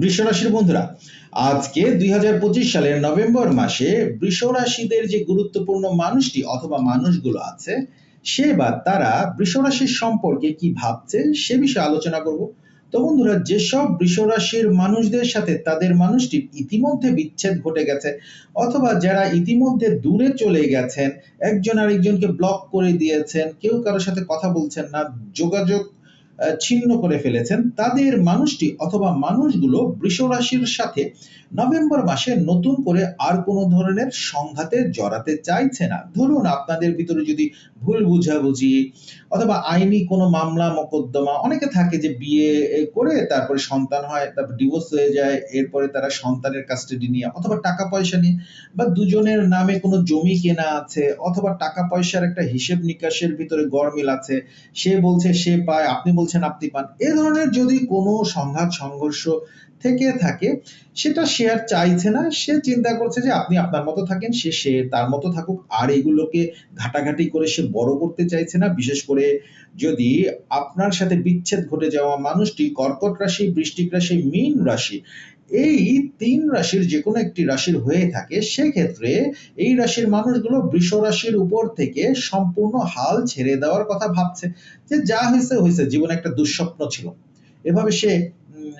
বৃষ রাশির বন্ধুরা, আজকে দুই সালের নভেম্বর মাসে বৃষ রাশিদের যে গুরুত্বপূর্ণ মানুষটি অথবা মানুষগুলো আছে, সে বা তারা বৃষ রাশির সম্পর্কে কি ভাবছে সে বিষয়ে আলোচনা করব। তো বন্ধুরা, যেসব বৃষ রাশির মানুষদের সাথে তাদের মানুষটি ইতিমধ্যে বিচ্ছেদ ঘটে গেছে অথবা যারা ইতিমধ্যে দূরে চলে গেছেন, একজন আরেকজনকে ব্লক করে দিয়েছেন, কেউ কারোর সাথে কথা বলছেন না, যোগাযোগ ছিন্ন করে ফেলেছেন। তাদের মানুষটি অথবা মানুষগুলো বৃষ রাশির সাথে নভেম্বর মাসে নতুন করে আর কোনো ধরনের সংঘাতে জড়াতে চাইছে না। ধরুন আপনাদের ভিতরে যদি ভুল বুঝাবুঝি অথবা আইনি কোনো মামলা, মোকদ্দমা, অনেকে থাকে যে বিয়ে করে তারপরে সন্তান হয়, তারপর ডিভোর্স হয়ে যায়, এরপরে তারা সন্তানের কাস্টাডি নিয়ে অথবা টাকা পয়সা নিয়ে বা দুজনের নামে কোনো জমি কেনা আছে অথবা টাকা পয়সার একটা হিসেব নিকাশের ভিতরে গরমিল আছে, সে বলছে সে পায়, আপনি বলছেন আপনি পান। এ ধরনের যদি কোনো সংঘাত, সংঘর্ষ থেকে থাকে, সেটা সে আর চাইছে না, সে চিন্তা করছে যে আপনি আপনার মতো থাকেন, সে সে তার মতো থাকুক, আর এগুলোকে ঘাটাঘাটি করে সে বড় করতে চাইছে না। বিশেষ করে যদি আপনার সাথে বিচ্ছেদ ঘটে যাওয়া মানুষটি, কর্কট রাশি, বৃষ্টিক রাশি, মীন রাশি, এই তিন রাশির যে কোনো একটি রাশির হয়ে থাকে, সেক্ষেত্রে এই রাশির মানুষগুলো বৃষ রাশির উপর থেকে সম্পূর্ণ হাল ছেড়ে দেওয়ার কথা ভাবছে। যে যা হয়েছে হয়েছে জীবনে একটা দুঃস্বপ্ন ছিল। এভাবে সে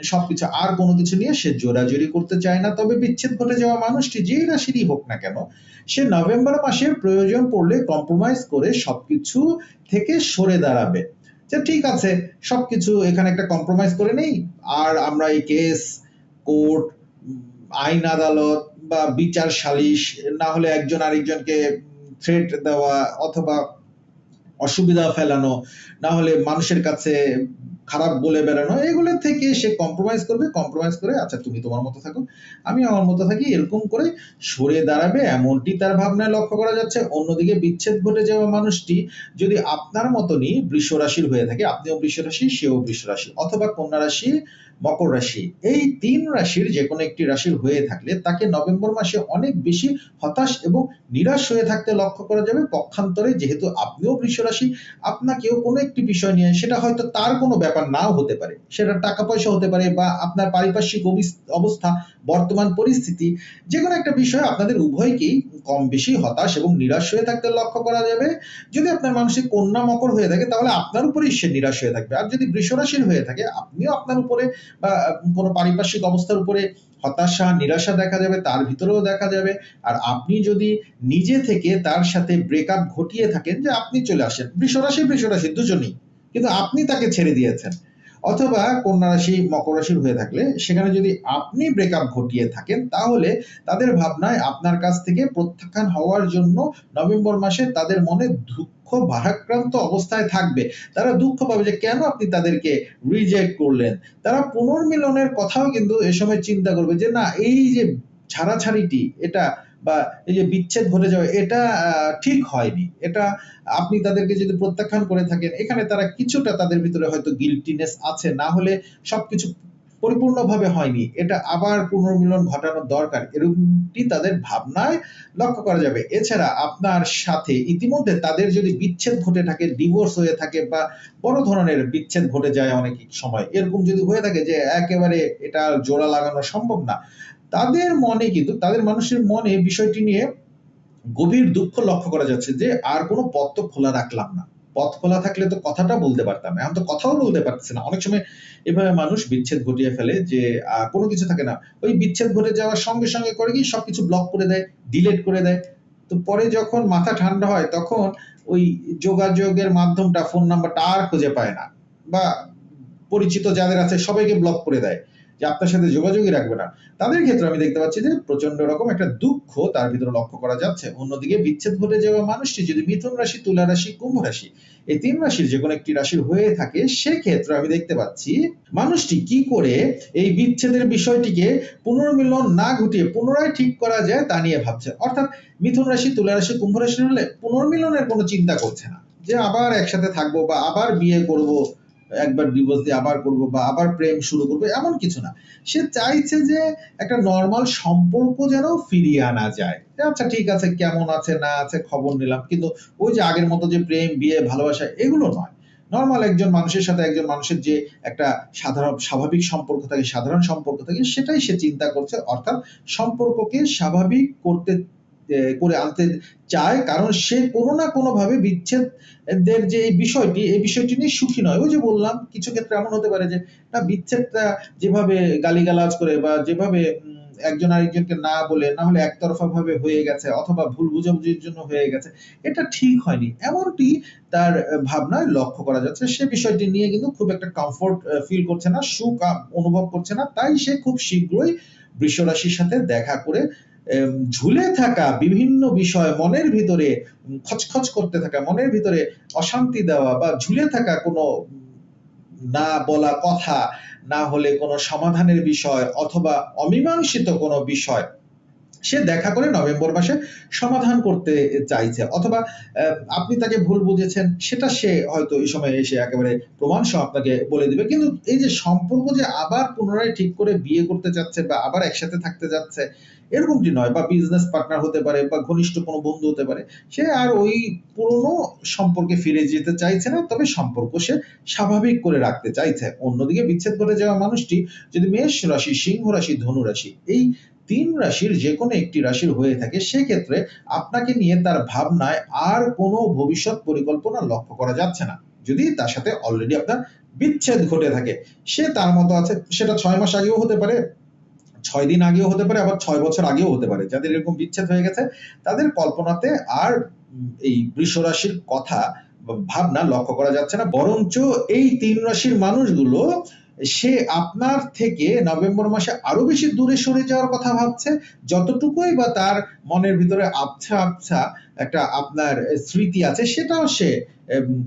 সবকিছু আর কোনো কিছু নিয়ে সে জোরাজুরি করতে চায় না। তবে বিচ্ছেদ ঘটে যাওয়া মানুষটি যে রাশিরই হোক না কেন, সে নভেম্বর মাসে প্রয়োজন পড়লে কম্প্রোমাইজ করে সবকিছু থেকে সরে দাঁড়াবে। যে ঠিক আছে, সবকিছু এখানে একটা কম্প্রোমাইজ করে নেই, আর আমরা এই কেস কোর্ট আইন আদালত বা বিচার সালিশ, না হলে একজন আরেকজনকে থ্রেট দেওয়া অথবা অসুবিধা ফেলানো, না হলে মানুষের কাছে খারাপ বলে বেড়ানো, এগুলো থেকে সে কম্প্রোমাইজ করবে কম্প্রোমাইজ করে আচ্ছা তুমি তোমার মতো থাকো, আমি আমার মতো থাকি, এরকম করে সরে দাঁড়াবে, এমনটি তার ভাবনায় লক্ষ্য করা যাচ্ছে। অন্যদিকে বিচ্ছেদ ঘটে যাওয়া মানুষটি যদি আপনার মতনই বৃষ রাশির হয়ে থাকে, আপনিও বৃষ রাশি সেও বৃষ রাশি অথবা কন্যা রাশি মকর রাশি। এই তিন রাশির যে কোনো একটি রাশির হয়ে থাকলে তাকে নভেম্বর মাসে অনেক বেশি হতাশ এবং নিরাশ হয়ে থাকতে লক্ষ্য করা যাবে। পক্ষান্তরে যেহেতু আপনিও বৃষ রাশি, আপনাকেও কোনো একটি বিষয় নিয়ে সেটা হয়তো তার কোনো ব্যাপার নাও হতে পারে। সেটা টাকা পয়সা হতে পারে বা আপনার পারিপার্শ্বিক অবস্থা, বর্তমান পরিস্থিতি যে কোনো একটা বিষয় আপনাদের উভয়কেই কম বেশি হতাশ এবং নিরাশ হয়ে থাকতে লক্ষ্য করা যাবে। যদি আপনার মানসিক কন্যা মকর হয়ে থাকে, তাহলে আপনার উপরেই সে নিরাশ হয়ে থাকবে। আর যদি বৃষ রাশির হয়ে থাকে, আপনিও আপনার উপরে বা কোনো পারিপার্শ্বিক অবস্থার উপরে হতাশা, নিরাশা দেখা যাবে তার ভিতরেও দেখা যাবে আর আপনি যদি নিজে থেকে তার সাথে ব্রেকআপ ঘটিয়ে থাকেন যে আপনি চলে আসেন বৃষ রাশি বৃষ রাশি দুজনেই, কিন্তু আপনি তাকে ছেড়ে দিয়েছেন। অথবা কন্যা রাশি, মকর রাশির হয়ে থাকলে সেখানে যদি আপনি ব্রেকআপ ঘটিয়ে থাকেন, তাহলে তাদের ভাবনায় আপনার কাছ থেকে প্রত্যাখ্যান হওয়ার জন্য নভেম্বর মাসে তাদের মনে ভারাক্রান্ত অবস্থায় থাকবে, তারা দুঃখ পাবে যে কেন আপনি তাদেরকে রিজেক্ট করলেন? তারা পুনর্মিলনের কথাও কিন্তু এ সময় চিন্তা করবে যে না, এই যে ছাড়াছাড়িটি, এটা বা এই যে বিচ্ছেদ ঘটে যাওয়া, এটা ঠিক হয়নি। এটা আপনি তাদেরকে যদি প্রত্যাখ্যান করে থাকেন, এখানে তারা কিছুটা তাদের ভিতরে হয়তো গিলটিনেস আছে, না হলে সবকিছু পরিপূর্ণভাবে হয়নি। এটা আবার পুনর্মিলন ঘটানোর দরকার। এরকমটি তাদের ভাবনায় লক্ষ্য করা যাবে। এছাড়া আপনার সাথে ইতিমধ্যে তাদের যদি বিচ্ছেদ ঘটে থাকে ডিভোর্স হয়ে থাকে বা বড় ধরনের বিচ্ছেদ ঘটে যায় অনেক সময়, এরকম যদি হয়ে থাকে যে একেবারে এটা জোড়া লাগানো সম্ভব না, তাদের মনে কিন্তু, তাদের মানুষের মনে বিষয়টি নিয়ে গভীর দুঃখ লক্ষ্য করা যাচ্ছে যে আর কোনো পথ তো খোলা রাখলাম না। পথ খোলা থাকলে তো কথাটা বলতে পারতাম। এখন তো কথাও বলতে পারতেছে না। অনেক সময় এভাবে মানুষ বিচ্ছেদ ঘটিয়ে ফেলে যে কোনো কিছু থাকে না। ওই বিচ্ছেদ ঘটে যাওয়ার সঙ্গে সঙ্গে করে কি সবকিছু ব্লক করে দেয় ডিলেট করে দেয়। তো পরে যখন মাথা ঠান্ডা হয়, তখন ওই যোগাযোগের মাধ্যমটা ফোন নাম্বারটা আর খুঁজে পায় না। বা পরিচিত যাদের আছে, সবাইকে ব্লক করে দেয়। যে আপনার সাথে যোগাযোগই রাখবে না। তাদের ক্ষেত্রে আমি দেখতে পাচ্ছি যে প্রচণ্ড রকম একটা দুঃখ তার ভিতরে লক্ষ্য করা যাচ্ছে। অন্যদিকে বিচ্ছেদ ঘটে যাওয়া মানুষটি যদি মিথুন রাশি, তুলা রাশি, কুম্ভ রাশি এই তিন রাশির যে কোনো একটি রাশির হয়ে থাকে, সেক্ষেত্রে আমি দেখতে পাচ্ছি মানুষটি কি করে এই বিচ্ছেদের বিষয়টিকে পুনর্মিলন না ঘটিয়ে পুনরায় ঠিক করা যায় তা নিয়ে ভাবছে। অর্থাৎ মিথুন রাশি, তুলা রাশি, কুম্ভ রাশি হলে পুনর্মিলনের কোনো চিন্তা করছে না। যে আবার একসাথে থাকব বা আবার বিয়ে করব একবার ডিভোর্স দিয়ে আবার করব বা আবার প্রেম শুরু করব, এমন কিছু না। সে চাইছে যে একটা নর্মাল সম্পর্ক যেন ফিরিয়ে আনা যায়। আচ্ছা ঠিক আছে, কেমন আছে, না আছে, খবর নিলাম। কিন্তু ওই যে আগের মতো যে প্রেম, বিয়ে, ভালোবাসা, এগুলো নয়। নর্মাল একজন মানুষের সাথে একজন মানুষের যে একটা সাধারণ, স্বাভাবিক সম্পর্ক থাকে, সাধারণ সম্পর্ক থাকে, সেটাই সে চিন্তা করছে। অর্থাৎ সম্পর্ককে স্বাভাবিক করতে করে আনতে চায়। কারণ সে কোনো না কোনো ভাবে বিচ্ছেদের যে এই বিষয়টি এই বিষয়টি নিয়ে সুখী নয়। ওই যে বললাম, কিছু ক্ষেত্রে এমন হতে পারে যে, না, বিচ্ছেদটা যেভাবে গালিগালাজ করে বা যেভাবে একজন আরেকজনকে না বলে, না হলে একতরফা ভাবে হয়ে গেছে অথবা ভুল বুঝাবুঝির জন্য হয়ে গেছে, এটা ঠিক হয়নি। এমনটি তার ভাবনায় লক্ষ্য করা যাচ্ছে। সে বিষয়টি নিয়ে কিন্তু খুব একটা কমফোর্ট ফিল করছে না, সুখ অনুভব করছে না। তাই সে খুব শীঘ্রই বৃষ রাশির সাথে দেখা করে ঝুলে থাকা বিভিন্ন বিষয় মনের ভিতরে খচখচ করতে থাকা, মনের ভিতরে অশান্তি দেওয়া বা ঝুলে থাকা কোনো না বলা কথা, না হলে কোনো সমাধানের বিষয় অথবা অমীমাংসিত কোনো বিষয় সে দেখা করে নভেম্বর মাসে সমাধান করতে চাইছে। অথবা আপনি তাকে ভুল বুঝেছেন, সেটা সে হয়তো এই সময় এসে একেবারে প্রমাণ সহ আপনাকে বলে দিবে। কিন্তু এই যে সম্পর্ক যে আবার পুনরায় ঠিক করে বিয়ে করতে যাচ্ছে বা আবার একসাথে থাকতে যাচ্ছে, এরকমটি নয় বা বিজনেস পার্টনার হতে পারে বা ঘনিষ্ঠ কোনো বন্ধু হতে পারে, সে আর ওই পুরনো সম্পর্কে ফিরে যেতে চাইছে না, তবে সম্পর্ক সে স্বাভাবিক করে রাখতে চাইছে। অন্যদিকে বিচ্ছেদ করে যাওয়া মানুষটি যদি মেষ রাশি, সিংহ রাশি, ধনু রাশি, এই তিন রাশির যে কোনো একটি রাশির হয়ে থাকে, সেক্ষেত্রে আপনাকে নিয়ে তার ভাবনায় আর কোনো ভবিষ্যৎ পরিকল্পনা লক্ষ্য করা যাচ্ছে না। যদি তার সাথে অলরেডি আপনার বিচ্ছেদ ঘটে থাকে, সে তার মতো আছে, সেটা ছয় মাস আগেও হতে পারে, ছয় দিন আগেও হতে পারে, আবার ছয় বছর আগেও হতে পারে। যাদের এরকম বিচ্ছেদ হয়ে গেছে, তাদের কল্পনাতে আর এই বৃষ রাশির কথা ভাবনা লক্ষ্য করা যাচ্ছে না। বরঞ্চ এই তিন রাশির মানুষগুলো সে আপনার থেকে নভেম্বর মাসে আরও বেশি দূরে সরে যাওয়ার কথা ভাবছে। যতটুকুই বা তার মনের ভিতরে আবছা আবছা একটা আপনার স্মৃতি আছে, সেটাও সে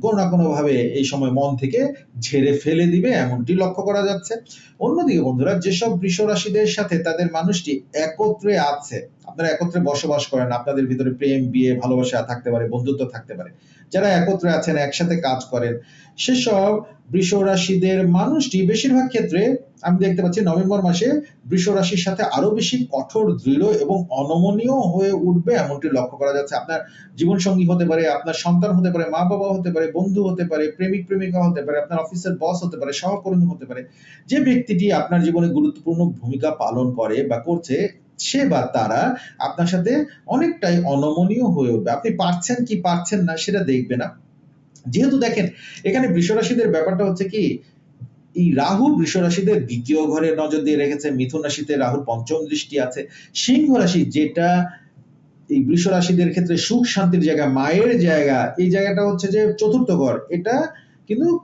কোনো না কোনো ভাবে এই সময় মন থেকে ঝেড়ে ফেলে দিবে, এমনটি লক্ষ্য করা যাচ্ছে। অন্যদিকে বন্ধুরা, যেসব বৃষ রাশিদের সাথে তাদের মানুষটি একত্রে আছে, আপনারা একত্রে বসবাস করেন, আপনাদের ভিতরে প্রেম, বিয়ে, ভালোবাসা থাকতে পারে, বন্ধুত্ব থাকতে পারে যারা একত্রে আছেন, একসাথে কাজ করেন, সেসব বৃষ রাশিদের মানুষটি বেশিরভাগ ক্ষেত্রে, আমি দেখতে পাচ্ছি নভেম্বর মাসে বৃষ রাশির সাথে আরও বেশি কঠোর, দৃঢ় এবং অনমনীয় হয়ে উঠবে এমনটি লক্ষ্য করা যাচ্ছে। আপনার জীবন সঙ্গী হতে পারে, আপনার সন্তান হতে পারে মা বাবা হতে পারে, বন্ধু হতে পারে, প্রেমিক, প্রেমিকা হতে পারে, আপনার অফিসের বস হতে পারে, সহকর্মী হতে পারে। যে ব্যক্তিটি আপনার জীবনে গুরুত্বপূর্ণ ভূমিকা পালন করে বা করছে সে বা তারা আপনার সাথে অনেকটাই অনমনীয় হয়ে উঠবে। আপনি পারছেন কি পারছেন না সেটা দেখবে না যেহেতু দেখেন, এখানে বৃষরাশিদের ব্যাপারটা হচ্ছে কি, এই রাহু বৃষ দ্বিতীয় ঘরে নজর দিয়ে রেখেছে, মিথুন রাশিতে রাহুর পঞ্চম দৃষ্টি আছে। সিংহ রাশি যেটা এই বৃষ ক্ষেত্রে সুখ শান্তির জায়গা, মায়ের জায়গা, এই জায়গাটা হচ্ছে যে চতুর্থ ঘর। এটা কিন্তু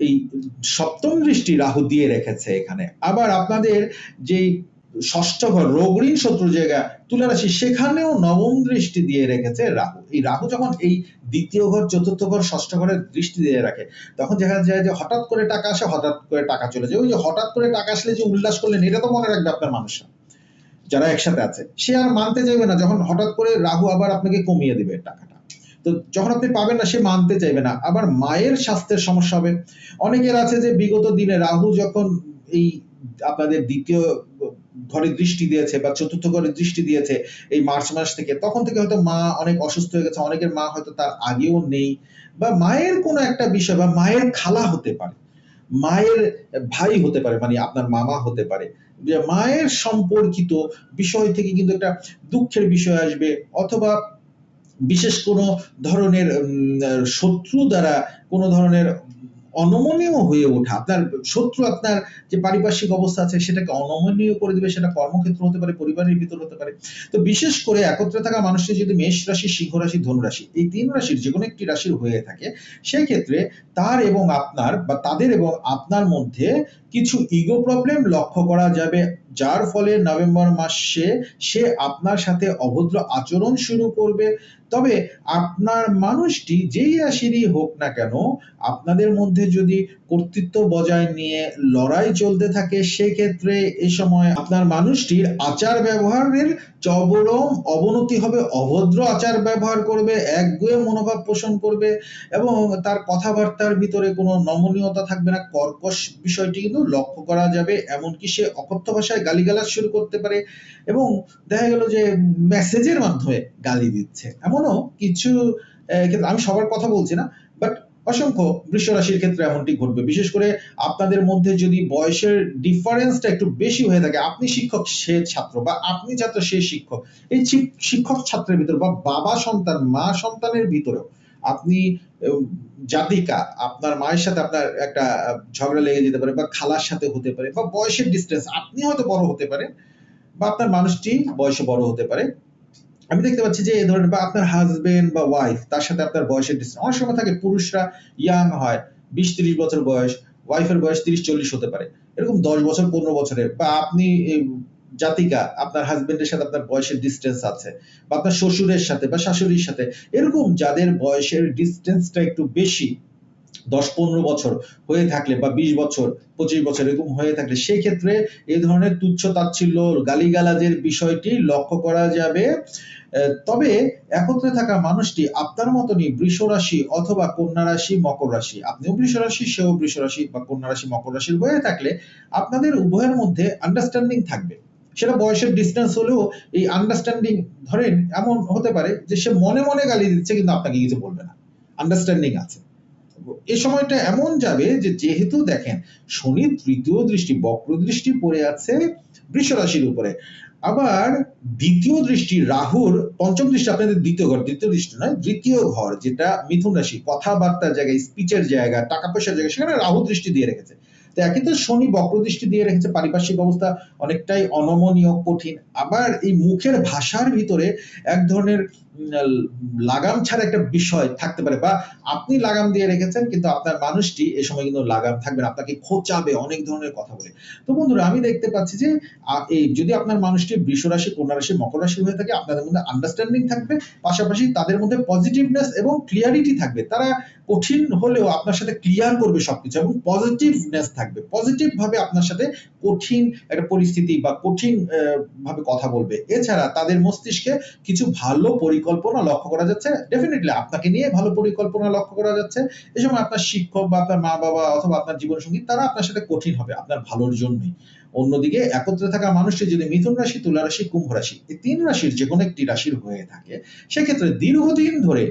এই সপ্তম দৃষ্টি রাহু দিয়ে রেখেছে এখানে। আবার আপনাদের যে ষষ্ঠ ঘর, রোগঋণ শত্রু জায়গা তুলা রাশি সেখানেও নবম দৃষ্টি দিয়ে রেখেছে রাহু। এই রাহু যখন এই দ্বিতীয় ঘর, চতুর্থ ঘর, ষষ্ঠ ঘরের দৃষ্টি দিয়ে রাখে, তখন দেখা যায় যে হঠাৎ করে টাকা আসে, হঠাৎ করে টাকা চলে যায়। ওই যে হঠাৎ করে টাকা আসলে যে উল্লাস করলেন, এটা তো মনে রাখবে আপনার মানুষরা, যারা একসাথে আছে। সে আর মানতে চাইবে না, যখন হঠাৎ করে রাহু আবার আপনাকে কমিয়ে দিবে টাকাটা। তো যখন আপনি পাবেন না, সে মানতে চাইবে না। আবার মায়ের স্বাস্থ্যের সমস্যা হবে। অনেকের আছে যে বিগত দিনে রাহু যখন এই আপনাদের দ্বিতীয় ঘরে দৃষ্টি দিয়েছে বা চতুর্থ ঘরে দৃষ্টি দিয়েছে এই মার্চ মাস থেকে, তখন থেকে হয়তো মা অনেক অসুস্থ হয়ে গেছে, অনেকের মা হয়তো তার আগেও নেই। বা মায়ের কোনো একটা বিষয়, বা মায়ের খালা হতে পারে, মায়ের ভাই হতে পারে মানে আপনার মামা হতে পারে। যে মায়ের সম্পর্কিত বিষয় থেকে কিন্তু একটা দুঃখের বিষয় আসবে, অথবা বিশেষ কোনো ধরনের শত্রু দ্বারা কোনো ধরনের অনমনীয় হয়ে ওঠা, আপনার শত্রু, আপনার যে পারিপার্শ্বিক অবস্থা আছে সেটাকে অনমনীয় করে দেবে, সেটা কর্মক্ষেত্র হতে পারে, পরিবারের ভিতর হতে পারে। তো বিশেষ করে একত্রে থাকা মানুষের যদি মেষ রাশি, সিংহ রাশি, ধনু রাশি, এই তিন রাশির যে কোনো একটি রাশির হয়ে থাকে সেই ক্ষেত্রে তার এবং আপনার বা তাদের এবং আপনার মধ্যে কিছু ইগো প্রবলেম লক্ষ্য করা যাবে যার ফলে নভেম্বর মাসে সে আপনার সাথে অভদ্র আচরণ শুরু করবে। তবে আপনার মানুষটি যেই রাশিরই হোক না কেন, আপনাদের মধ্যে যদি কর্তৃত্ব বজায় নিয়ে লড়াই চলতে থাকে, সেক্ষেত্রে এ সময় আপনার মানুষটির আচার ব্যবহারের চবরম অবনতি হবে। অভদ্র আচার ব্যবহার করবে, একগুয়ে মনোভাব পোষণ করবে এবং তার কথাবার্তার ভিতরে কোনো নমনীয়তা থাকবে না। কর্কশ বিষয়টি কিন্তু লক্ষ্য করা যাবে, এমনকি সে অকথ্য ভাষায় গালিগালাজ শুরু করতে পারে এবং দেখা গেল যে মেসেজের মাধ্যমে গালি দিচ্ছে। এমনও কিছু ক্ষেত্রে আমি সবার কথা বলছি না বাট অসংখ্য বৃষ রাশির ক্ষেত্রে এমনটি ঘটবে। বিশেষ করে আপনাদের মধ্যে যদি বয়সের ডিফারেন্সটা একটু বেশি হয়ে থাকে, আপনি শিক্ষক, সে ছাত্র বা আপনি ছাত্র, সে শিক্ষক, এই শিক্ষক ছাত্রের ভিতর বা বাবা সন্তান, মা সন্তানের ভিতরেও আপনি জাতিকা, আপনার মায়ের সাথে আপনার একটা ঝগড়া লেগে যেতে পারে বা খালার সাথে হতে পারে বা বয়সের ডিস্টেন্স আপনি হয়তো বড় হতে পারেন বা আপনার মানুষটি বয়সে বড় হতে পারে। আমি দেখতে পাচ্ছি যে এই ধরনের বা আপনার হাজবেন্ড বা ওয়াইফ তার সাথে আপনার বয়সের ডিস্টেন্স অনেক সময় থাকে পুরুষরা ইয়াং হয় বিশ তিরিশ বছর বয়স ওয়াইফের বয়স তিরিশ চল্লিশ হতে পারে। এরকম দশ বছর, পনেরো বছরের বা আপনি জাতিকা, আপনার হাজবেন্ডের সাথে আপনার বয়সের ডিস্টেন্স আছে, বা আপনার শ্বশুরের সাথে বা শাশুড়ির সাথে, এরকম যাদের বয়সের ডিস্টেন্সটা একটু বেশি, দশ পনেরো বছর হয়ে থাকলে বা বিশ বছর, পঁচিশ বছর এরকম হয়ে থাকলে, সেই ক্ষেত্রে এই ধরনের তুচ্ছ তাচ্ছিল্য, গালিগালাজের বিষয়টি লক্ষ্য করা যাবে। তবে একত্রে থাকা মানুষটি আপনার মতনই বৃষ রাশি অথবা কন্যা রাশি, মকর রাশি। আপনিও বৃষ রাশি, সেও বৃষ রাশি বা কন্যা রাশি, মকর রাশির হয়ে থাকলে আপনাদের উভয়ের মধ্যে আন্ডারস্ট্যান্ডিং থাকবে। সেটা বয়সের ডিস্টেন্স হলেও এই আন্ডারস্ট্যান্ডিং ধরেন এমন হতে পারে যে সে মনে মনে গালি দিচ্ছে কিন্তু আপনাকে কিছু বলবে না। আন্ডারস্ট্যান্ডিং আছে। এই সময়টা এমন যাবে যে যেহেতু দেখেন শনি তৃতীয় দৃষ্টি, বক্র দৃষ্টি পড়ে আছে বৃষ রাশির উপরে। আবার দ্বিতীয় দৃষ্টি রাহুর পঞ্চম দৃষ্টি আপনাদের দ্বিতীয় ঘর, দ্বিতীয় দৃষ্টি নয় দ্বিতীয় ঘর যেটা মিথুন রাশি, কথাবার্তার জায়গায় স্পিচের জায়গা, টাকা পয়সার জায়গা, সেখানে রাহু দৃষ্টি দিয়ে রেখেছে। তো একই তো শনি বক্র দৃষ্টি দিয়ে রেখেছে, পারিপার্শ্বিক অবস্থা অনেকটাই অনমনীয়, কঠিন। আবার এই মুখের ভাষার ভিতরে এক ধরনের লাগাম ছাড়া একটা বিষয় থাকতে পারে বা আপনি লাগাম দিয়ে রেখেছেন, কিন্তু আপনার মানুষটি এ সময় কিন্তু লাগাম থাকবে না, আপনাকে খোঁচাবে, অনেক ধরনের কথা বলে। তো বন্ধুরা, আমি দেখতে পাচ্ছি যে এই যদি আপনার মানুষটি বৃষ রাশি, কন্যা রাশি, মকর রাশি হয়ে থাকে, আপনাদের মধ্যে আন্ডারস্ট্যান্ডিং থাকবে, পাশাপাশি তাদের মধ্যে পজিটিভনেস এবং ক্লিয়ারিটি থাকবে। তারা কঠিন হলেও আপনার সাথে ক্লিয়ার করবে সবকিছু এবং পজিটিভনেস থাকবে। পজিটিভ ভাবে আপনার সাথে কঠিন একটা পরিস্থিতি বা কঠিন ভাবে কথা বলবে। এছাড়া তাদের মস্তিষ্কে কিছু ভালো পরিকল্পনা লক্ষ্য করা যাচ্ছে। ডেফিনেটলি আপনাকে নিয়ে ভালো পরিকল্পনা লক্ষ্য করা যাচ্ছে। এই সময় আপনার শিক্ষক বা আপনার মা বাবা অথবা আপনার জীবন সঙ্গী তারা আপনার সাথে কঠিন হবে আপনার ভালোর জন্যই। অন্যদিকে একত্রে থাকা মানুষটি যদি মিথুন রাশি, তুলা রাশি, কুম্ভ রাশি, এই তিন রাশির যে কোনো একটি রাশির হয়ে থাকে, সেক্ষেত্রে দীর্ঘদিন ধরে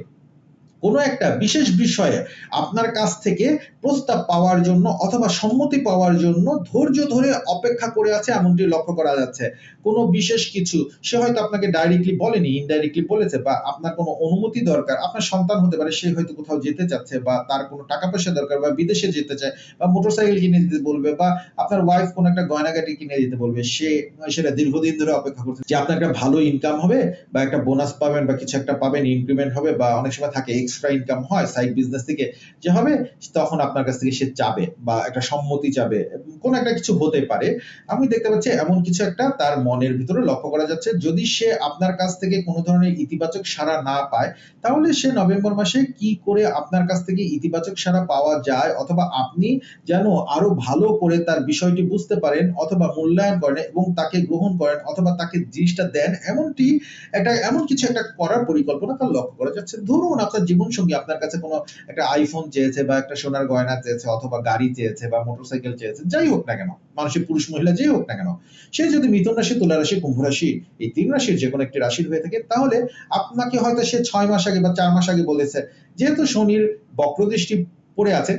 কোনো একটা বিশেষ বিষয়ে আপনার কাছ থেকে প্রস্তাব পাওয়ার জন্য অথবা সম্মতি পাওয়ার জন্য ধৈর্য ধরে অপেক্ষা করে আছে এমনটি লক্ষ্য করা যাচ্ছে। কোনো বিশেষ কিছু, সে হয়তো আপনাকে ডাইরেক্টলি বলেনি ইনডাইরেক্টলি বলেছে বা আপনার কোনো অনুমতি দরকার, আপনার সন্তান হতে পারে, সে হয়তো কোথাও যেতে চাচ্ছে বা তার কোনো টাকা পয়সা দরকার বা বিদেশে যেতে চায় বা মোটরসাইকেল কিনে দিতে বলবে বা আপনার ওয়াইফ কোনো একটা গয়নাগাটি কিনে দিতে বলবে, সে, সেটা দীর্ঘদিন ধরে অপেক্ষা করছে যে আপনার একটা ভালো ইনকাম হবে বা একটা বোনাস পাবেন বা কিছু একটা পাবেন ইনক্রিমেন্ট হবে বা অনেক সময় থাকে। এক্সট্রা ইনকাম হয় সাইড বিজনেস থেকে যে হবে, তখন আপনার কাছ থেকে সে চাবে বা একটা সম্মতি চাবে। কোন একটা কিছু হতে পারে। আমি দেখতে পাচ্ছি এমন কিছু একটা তার মনের ভিতরে লক্ষ্য করা যাচ্ছে। যদি সে আপনার কাছ থেকে কোনো ধরনের ইতিবাচক সাড়া না পায়, তাহলে সে নভেম্বর মাসে কি করে আপনার কাছ থেকে ইতিবাচক সাড়া পাওয়া যায়? অথবা আপনি যেন আরও ভালো করে তার বিষয়টি বুঝতে পারেন, অথবা মূল্যায়ন করেন এবং তাকে গ্রহণ করেন, অথবা তাকে জিনিসটা দেন, এমনটি একটা, এমন কিছু একটা করার পরিকল্পনা তার লক্ষ্য করা যাচ্ছে। ধরুন আপনার জীবন সঙ্গী আপনার কাছে কোনো একটা আইফোন চেয়েছে বা একটা সোনার গয়না চেয়েছে অথবা গাড়ি চেয়েছে বা মোটরসাইকেল চেয়েছে, যাই হোক না কেন, মানুষের পুরুষ মহিলা যাই হোক না কেন, সে যদি মিথুন রাশি, তুলা রাশি, কুম্ভ রাশি, এই তিন রাশির যে কোনো একটি রাশির হয়ে থাকে, তাহলে আপনাকে হয়তো সে ছয় মাস আগে বা চার মাস আগে বলেছে, যেহেতু শনির বক্রদৃষ্টি পড়ে আছে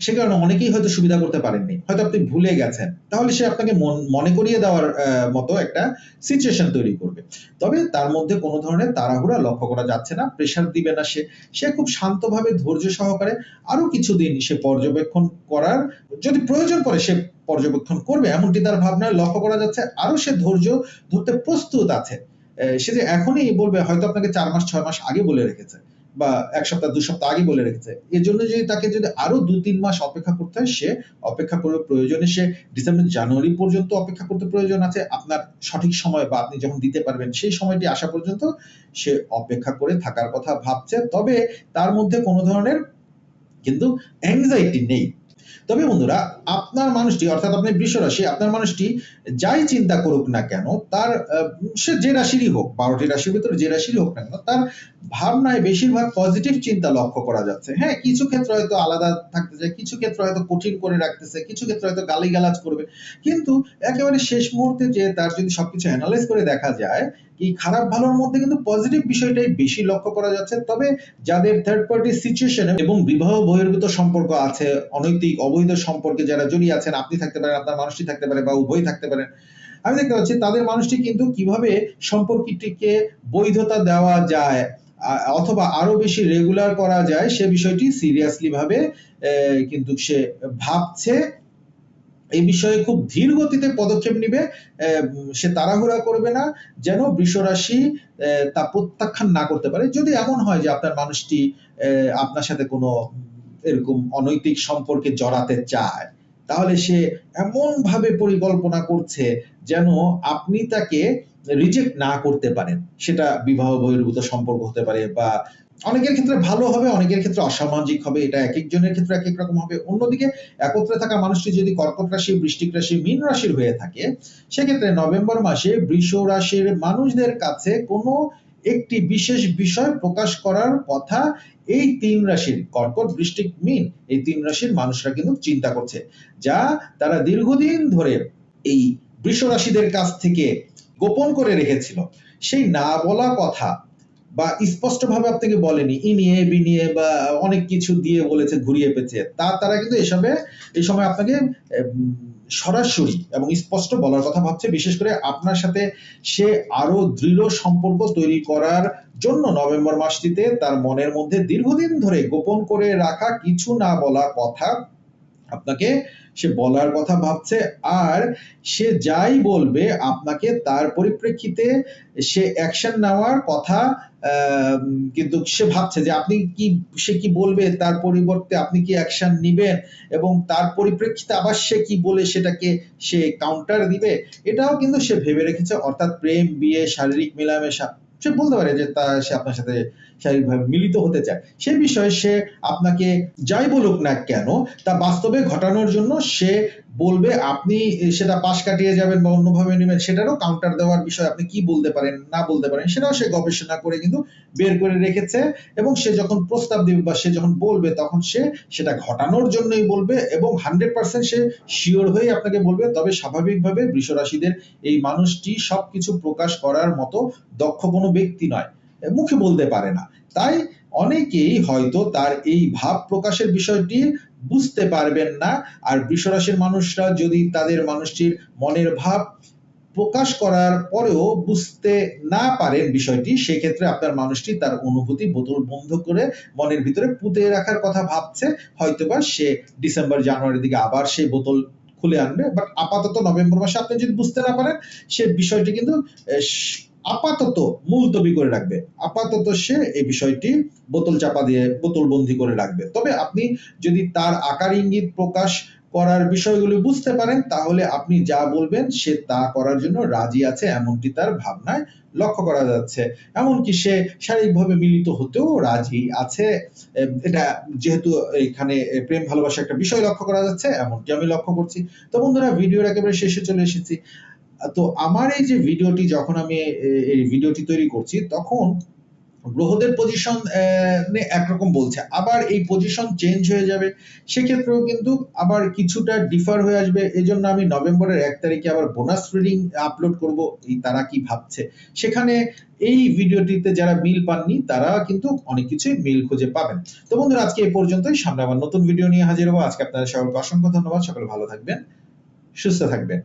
সে কারণে অনেকেই হয়তো সুবিধা করতে পারেননি। হয়তো আপনি ভুলে গেছেন। তাহলে সে আপনাকে মনে করিয়ে দেওয়ার মতো একটা সিচুয়েশন তৈরি করবে। তবে তার মধ্যে কোনো ধরনের তাড়াহুড়া লক্ষ্য করা যাচ্ছে না প্রেশার দিবে না সে। সে খুব শান্তভাবে ধৈর্য সহকারে আরও কিছুদিন সে পর্যবেক্ষণ করার, যদি প্রয়োজন পড়ে সে পর্যবেক্ষণ করবে, এমনটি তার ভাবনায় লক্ষ্য করা যাচ্ছে। আরও সে ধৈর্য ধরতে প্রস্তুত আছে। সে যে এখনই বলবে, হয়তো আপনাকে চার মাস, ছয় মাস আগে বলে রেখেছে। বা এক সপ্তাহ দু সপ্তাহ আগে বলে রেখেছে। এর জন্য যদি তাকে যদি আরও দু, তিন মাস অপেক্ষা করতে হয়, সে অপেক্ষা করবে প্রয়োজনে সে ডিসেম্বর, জানুয়ারি পর্যন্ত অপেক্ষা করতে প্রয়োজন আছে। আপনার সঠিক সময় বা আপনি যখন দিতে পারবেন, সেই সময়টি আসা পর্যন্ত সে অপেক্ষা করে থাকার কথা ভাবছে। তবে তার মধ্যে কোনো ধরনের কিন্তু অ্যাংজাইটি নেই। তবে বন্ধুরা, আপনার মানুষটি, অর্থাৎ আপনি বৃষ রাশি আপনার মানুষটি যাই চিন্তা করুক না কেন, তার সে যে রাশিরই হোক, বারোটি রাশির ভিতরে যে রাশিরই হোক না কেন, তার ভাবনায় বেশিরভাগ পজিটিভ চিন্তা লক্ষ্য করা যাচ্ছে। হ্যাঁ কিছু ক্ষেত্রে হয়তো আলাদা থাকতে চায়, কিছু ক্ষেত্রে হয়তো কঠিন করে রাখতেছে, কিছু ক্ষেত্রে হয়তো গালিগালাজ করবে। কিন্তু একেবারে শেষ মুহূর্তে যে তার যদি সবকিছু অ্যানালাইজ করে দেখা যায় এই খারাপ ভালোর মধ্যে কিন্তু পজিটিভ বিষয়টাই বেশি লক্ষ্য করা যাচ্ছে। তবে যাদের থার্ড পার্টি সিচুয়েশন এবং বিবাহ বহির্ভূত সম্পর্ক আছে, অনৈতিক, অবৈধ সম্পর্কে যারা জড়িয়ে আছেন, আপনি থাকতে পারেন, আপনার মানুষটি থাকতে পারে বা উভয় থাকতে পারেন, আমি দেখতে পাচ্ছি তাদের মানুষটি কিন্তু কীভাবে সম্পর্কটিকে বৈধতা দেওয়া যায় অথবা আরও বেশি রেগুলার করা যায়, সে বিষয়টি সিরিয়াসলি ভাবে কিন্তু সে ভাবছে এই বিষয়ে খুব ধীর গতিতে পদক্ষেপ নিবে সে তাড়াহুড়া করবে না যেন আহ, তা প্রত্যাখ্যান না করতে পারে। যদি এমন হয় যে আপনার মানুষটি আপনার সাথে কোনো এরকম অনৈতিক সম্পর্কে জড়াতে চায় তাহলে সে এমন ভাবে পরিকল্পনা করছে যেন আপনি তাকে রিজেক্ট না করতে পারেন। সেটা বিবাহ বহির্ভূত সম্পর্ক হতে পারে বা অনেকের ক্ষেত্রে ভালো হবে, অনেকের ক্ষেত্রে অসামাজিক হবে, এটা এক একজনের ক্ষেত্রে এক এক রকম হবে। অন্যদিকে একত্রে থাকা মানুষটি যদি কর্কট রাশি, বৃষ্টিক রাশি, মীন রাশির হয়ে থাকে, সেক্ষেত্রে নভেম্বর মাসে বৃষ রাশির মানুষদের কাছে কোনো একটি বিশেষ বিষয় প্রকাশ করার কথা এই তিন রাশির কর্কট, বৃষ্টিক, মীন, এই তিন রাশির মানুষরা কিন্তু চিন্তা করছে, যা তারা দীর্ঘদিন ধরে এই বৃষ রাশিদের কাছ থেকে গোপন করে রেখেছিল। সেই না বলা কথা বা স্পষ্টভাবে আপনাকে বলেনি ই নিয়ে বি নিয়ে বা অনেক কিছু দিয়ে বলেছে, ঘুরিয়ে পেঁচে তা, তারা কিন্তু এসবে, এই সময় আপনাকে সরাসরি এবং স্পষ্ট বলার কথা ভাবছে, বিশেষ করে আপনার সাথে সে আরও দৃঢ় সম্পর্ক তৈরি করার জন্য নভেম্বর মাসটিতে তার মনের মধ্যে দীর্ঘদিন ধরে গোপন করে রাখা কিছু না বলা কথা আপনাকে সে বলার কথা ভাবছে আর সে যাই বলবে আপনাকে তার পরিপ্রেক্ষিতে সে অ্যাকশন নেওয়ার কথা কিন্তু সে ভাবছে যে আপনি কি, সে কি বলবে, তার পরিবর্তে আপনি কি অ্যাকশন নিবেন এবং তার পরিপ্রেক্ষিতে আবার সে কি বলে সেটাকে সে কাউন্টার দিবে, এটাও কিন্তু সে ভেবে রেখেছে। অর্থাৎ প্রেম, বিয়ে, শারীরিক মেলামেশা। সে বলতে পারে যে তা সে আপনার সাথে শারীরিকভাবে মিলিত হতে চায়। সে বিষয়ে সে আপনাকে যাই বলুক না কেন, তা বাস্তবে ঘটানোর জন্য সে বলবে, আপনি সেটা পাশ কাটিয়ে যাবেন বা অন্যভাবে নেবেন, সেটারও কাউন্টার দেওয়ার বিষয় আপনি কি বলতে পারেন, না বলতে পারেন, সেটাও সে গবেষণা করে কিন্তু বের করে রেখেছে এবং সে যখন প্রস্তাব দিবে বা সে যখন বলবে, তখন সে সেটা ঘটানোর জন্যই বলবে এবং হান্ড্রেড পার্সেন্ট সে শিওর হয়ে আপনাকে বলবে। তবে স্বাভাবিকভাবে বৃষ রাশিদের এই মানুষটি সবকিছু প্রকাশ করার মতো দক্ষ কোনো ব্যক্তি নয় মুখে বলতে পারে না। তাই অনেকেই হয়তো তার এই ভাব প্রকাশের বিষয়টি বুঝতে পারবেন না। আর বৃষরাশির মানুষরা যদি তাদের মানুষটির মনের ভাব প্রকাশ করার পরেও বুঝতে না পারেন বিষয়টি, সেক্ষেত্রে আপনার মানুষটি তার অনুভূতি বোতল বন্ধ করে মনের ভিতরে পুঁতে রাখার কথা ভাবছে। হয়তোবা সে ডিসেম্বর, জানুয়ারির দিকে আবার সেই বোতল খুলে আনবে। বাট আপাতত নভেম্বর মাসে আপনি যদি বুঝতে না পারেন, সে বিষয়টি কিন্তু আপাতত মুলতবি করে রাখবে। আপাতত সে এই বিষয়টি বোতল চাপা দিয়ে বোতল বন্দি করে রাখবে। তবে আপনি যদি তার আকার ইঙ্গিত প্রকাশ করার বিষয়গুলি বুঝতে পারেন, তাহলে আপনি যা বলবেন সে তা করার জন্য রাজি আছে এমনটি তার ভাবনায় লক্ষ্য করা যাচ্ছে। এমনকি সে শারীরিকভাবে মিলিত হতেও রাজি আছে। এটা যেহেতু এখানে প্রেম, ভালোবাসা একটা বিষয় লক্ষ্য করা যাচ্ছে, এমনটি আমি লক্ষ্য করছি। তো বন্ধুরা, ভিডিওর একেবারে শেষে চলে এসেছি। তো আমার এই যে ভিডিওটি, যখন আমি এই ভিডিওটি তৈরি করছি, তখন গ্রহদের পজিশন একরকম বলছে। আবার এই পজিশন চেঞ্জ হয়ে যাবে। সেক্ষেত্রেও কিন্তু আবার কিছুটা ডিফার হয়ে আসবে। এই জন্য আমি নভেম্বরের এক তারিখে আবার বোনাস রিডিং আপলোড করব, এই তারা কি ভাবছে। সেখানে এই ভিডিওটিতে যারা মিল পাননি, তারা কিন্তু অনেক কিছুই মিল খুঁজে পাবেন। তো বন্ধুরা, আজকে এই পর্যন্তই। সামনে আবার নতুন ভিডিও নিয়ে হাজির হব। আজকে আপনাদের সকলকে অসংখ্য ধন্যবাদ। সকলে ভালো থাকবেন, সুস্থ থাকবেন।